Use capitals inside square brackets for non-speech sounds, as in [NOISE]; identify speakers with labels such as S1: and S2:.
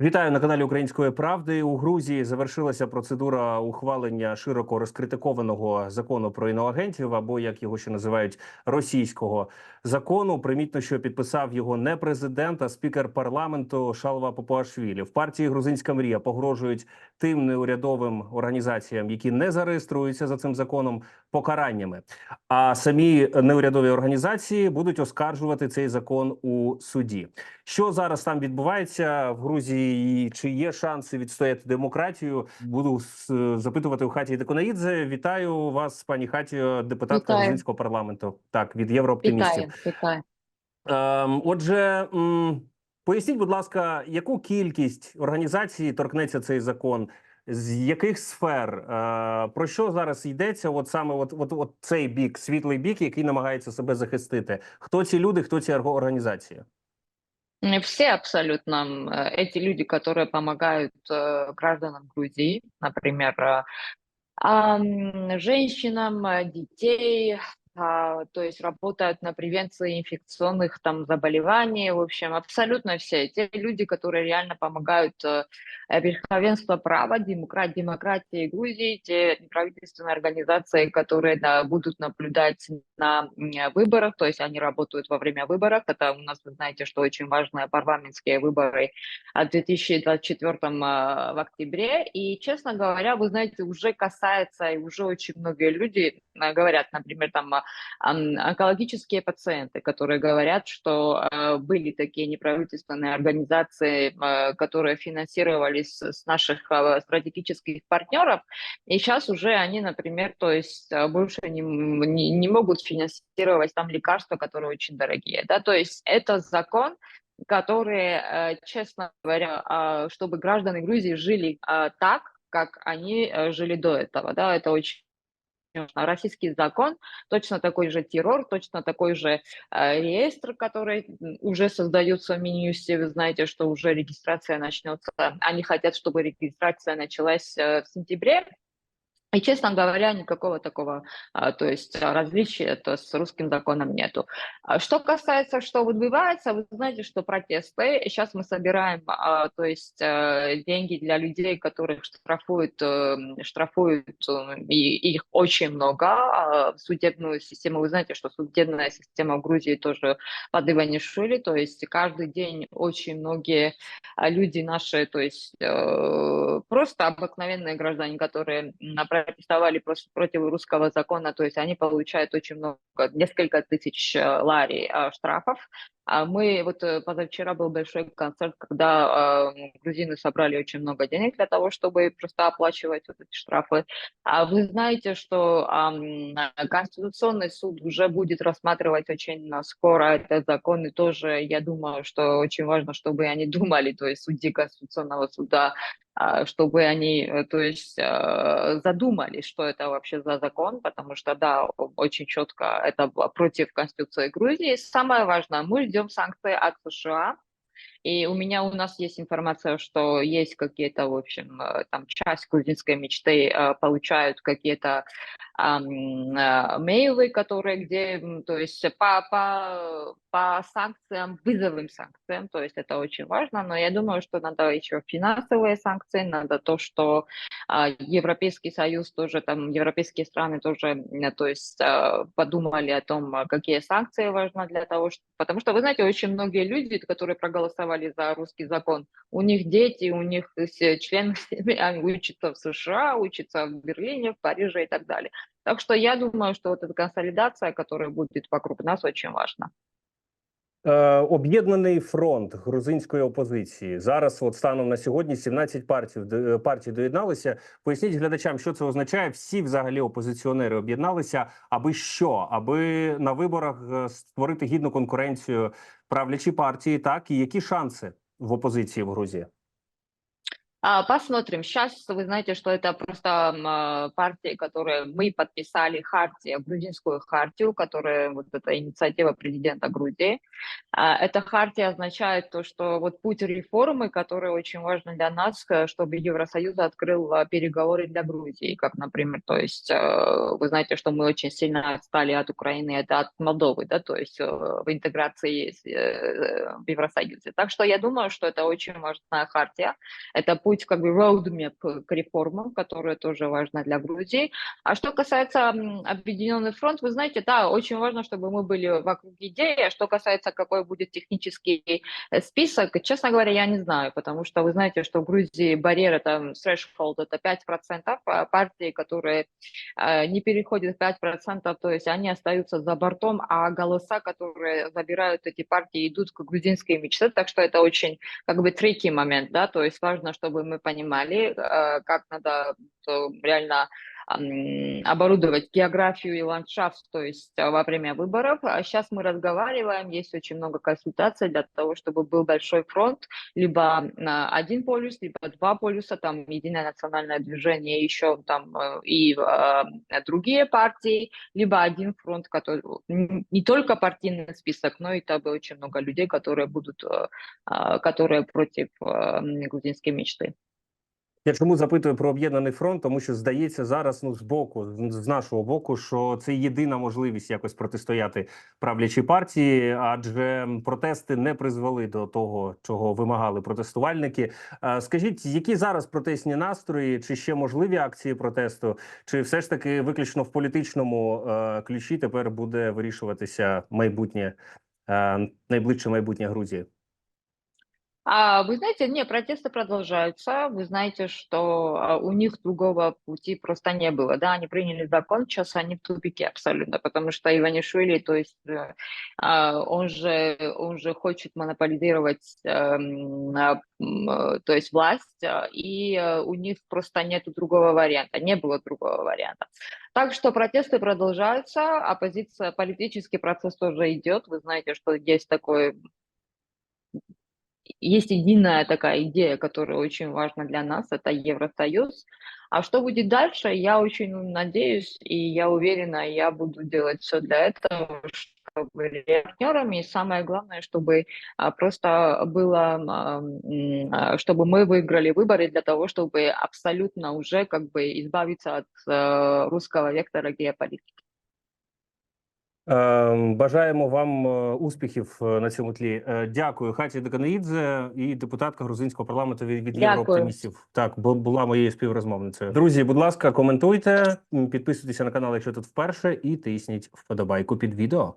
S1: Вітаю на каналі Української правди. У Грузії завершилася процедура ухвалення широко розкритикованого закону про іноагентів, або як його ще називають російського закону. Примітно, що підписав його не президент, а спікер парламенту Шалва Попуашвілі. В партії Грузинська мрія погрожують тим неурядовим організаціям, які не зареєструються за цим законом, покараннями. А самі неурядові організації будуть оскаржувати цей закон у суді. Що зараз там відбувається в Грузії? І чи є шанси відстояти демократію? Буду запитувати у хаті Деконаїдзе. Вітаю вас, пані Хатіо, депутатка
S2: Вітаю.
S1: грузинського парламенту. Так, від єврооптимістів.
S2: Вітаю, вітаю.
S1: Ем, отже, поясніть, будь ласка, яку кількість організацій торкнеться цей закон? З яких сфер е, про що зараз йдеться? От саме от, от, от цей бік, світлий бік, який намагається себе захистити. Хто ці люди, хто ці орг- організації?
S2: М, Все абсолютно м, э, эти люди, которые помогают э, гражданам Грузии, например, э, ам, женщинам, э, детей, а, то есть работают на превенции инфекционных там заболеваний, в общем, абсолютно все. Те люди, которые реально помогают э, э, верховенство права, демократ, демократии Грузии, те неправительственные организации, которые да, будут наблюдать на выборах, то есть они работают во время выборов. Это у нас, вы знаете, что очень важные парламентские выборы в 2024 а, в октябре. И, честно говоря, вы знаете, уже касается, и уже очень многие люди а, говорят, например, там ам, онкологические пациенты, которые говорят, что э, были такие неправительственные организации, э, которые финансировались с наших э, стратегических партнеров, и сейчас уже они, например, то есть больше не, не, не могут финансировать там лекарства, которые очень дорогие, да, то есть это закон, который, честно говоря, а, чтобы граждане Грузии жили а, так, как они жили до этого, да, это очень. Российский закон, точно такой же террор, точно такой же э, реестр, который уже создается в Минюсте, вы знаете, что уже регистрация начнется, они хотят, чтобы регистрация началась э, в сентябре, и, честно говоря, никакого такого, а, то есть а, различия это с русским законом нету. А Что касается, что отбывается, вы знаете, что протесты, сейчас мы собираем, то есть э, деньги для людей, которых штрафуют, э, штрафуют, э, и их очень много, судебную систему. Вы знаете, что судебная система в Грузии тоже под Иванишвили, то есть каждый день очень многие люди наши, то есть э, просто обыкновенные граждане, которые протестовали прос- против русского закона, то есть они получают очень много, несколько тысяч э, лари э, штрафов. А мы вот э, позавчера был большой концерт, когда э, грузины собрали очень много денег для того, чтобы просто оплачивать вот эти штрафы. А вы знаете, что э, Конституционный суд уже будет рассматривать очень скоро этот закон, и тоже я думаю, что очень важно, чтобы они [LAUGHS] думали, то есть судьи Конституционного суда, а, чтобы они, э, то есть, э, задумались, что это вообще за закон, потому что, да, очень четко это против Конституции Грузии. Самое важное, мы ждем санкции от США, и у меня, у нас есть информация, что есть какие-то, в общем, э, там часть грузинской мечты э, получают какие-то э, мейлы, которые где, то есть по, по, по санкциям, вызовым санкциям, то есть это очень важно, но я думаю, что надо еще финансовые санкции, надо то, что а, Европейский Союз тоже, там, европейские страны тоже, то есть подумали о том, какие санкции важны для того, что, потому что, вы знаете, очень многие люди, которые проголосовали за русский закон, у них дети, у них члены [LAUGHS] семьи, учатся в США, учатся в Берлине, в Париже и так далее. Так что я думаю, что вот эта консолидация, которая будет вокруг нас, очень важна.
S1: Е, Об'єднаний фронт грузинської опозиції зараз, от станом на сьогодні, 17 партій д- партій доєдналися. Поясніть глядачам, що це означає. Всі взагалі опозиціонери об'єдналися, аби що, аби на виборах е, створити гідну конкуренцію правлячі партії, так і які шанси в опозиції в Грузії?
S2: А, Посмотрим. Сейчас вы знаете, что это просто а, партии, которые мы подписали хартия, грузинскую хартию, которая вот эта инициатива президента Грузии. А, Эта хартия означает то, что вот путь реформы, который очень важен для нас, э, чтобы Евросоюз открыл переговоры для Грузии, как, например, то есть э, вы знаете, что мы очень сильно отстали от Украины, это от Молдовы, да, то есть э, в интеграции с, э, в Евросоюзе. Так что я думаю, что это очень важная хартия. Это путь как бы roadmap к реформам, которые тоже важно для Грузии. А что касается Объединенный фронт, вы знаете, да, очень важно, чтобы мы были вокруг идеи. А что касается, какой будет технический э, список, честно говоря, я не знаю, потому что вы знаете, что в Грузии барьер, это threshold, это 5%, а партии, которые э, не переходят 5%, то есть они остаются за бортом, а голоса, которые забирают эти партии, идут к грузинской мечте, так что это очень как бы третий момент, да, то есть важно, чтобы мы понимали, э, как надо реально оборудовать географию и ландшафт, то есть э, во время выборов. А сейчас мы разговариваем, есть очень много консультаций для того, чтобы был большой фронт, либо а, один полюс, либо два полюса, там единое национальное движение, еще там э, и а, другие партии, либо один фронт, который не только партийный список, но и там очень много людей, которые будут, э, а, которые против э, грузинской мечты.
S1: Я чому запитую про об'єднаний фронт? Тому що здається зараз, ну з боку, з нашого боку, що це єдина можливість якось протистояти правлячій партії, адже протести не призвели до того, чого вимагали протестувальники. Е, Скажіть, які зараз протестні настрої, чи ще можливі акції протесту, чи все ж таки виключно в політичному е, ключі тепер буде вирішуватися майбутнє е, найближче майбутнє Грузії?
S2: А, вы знаете, не, протесты продолжаются. Вы знаете, что а, у них другого пути просто не было. Да, они приняли закон, сейчас они в тупике абсолютно, потому что Иванишвили, то есть э, а, он же, он же хочет монополизировать, эм, э, то есть власть, и э, у них просто нет другого варианта, не было другого варианта. Так что протесты продолжаются, оппозиция, политический процесс тоже идет. Вы знаете, что есть такой есть единая такая идея, которая очень важна для нас, это Евросоюз. А что будет дальше, я очень надеюсь, и я уверена, я буду делать все для этого, чтобы партнерами, и самое главное, чтобы а, просто было, а, а, чтобы мы выиграли выборы для того, чтобы абсолютно уже как бы избавиться от э, русского вектора геополитики.
S1: Е, Бажаємо вам е, успіхів е, на цьому тлі. Е, Дякую, Хаті Деканаїдзе і депутатка грузинського парламенту від, від єврооптимістів. Так, була моєю співрозмовницею. Друзі, будь ласка, коментуйте, підписуйтеся на канал, якщо тут вперше, і тисніть вподобайку під відео.